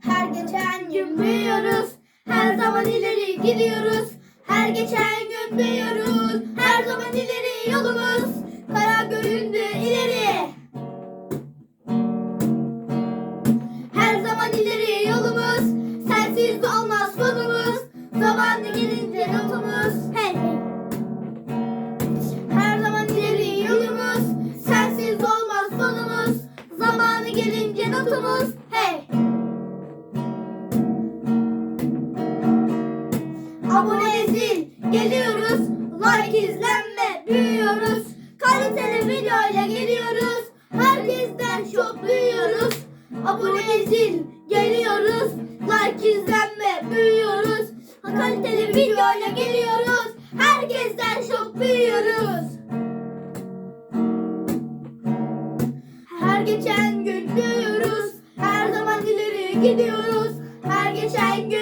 Her geçen gün büyüyoruz. Her zaman ileri gidiyoruz. Her geçen gün büyüyoruz. Her zaman ileri yolumuz. Kara göründü ileri. Her zaman ileri yolumuz. Sensiz olmaz sonumuz. Zamanı gelince notumuz. Zamanı gelince notumuz. Hey. Abone zil geliyoruz. Like izlenme büyüyoruz. Kaliteli videoyla geliyoruz. Herkesten çok büyüyoruz. Abone zil geliyoruz. Like izlenme büyüyoruz. Kaliteli videoyla geliyoruz. Herkesten çok büyüyoruz. Her geçen gün büyüyoruz. Her zaman ileri gidiyoruz. Her geçen gün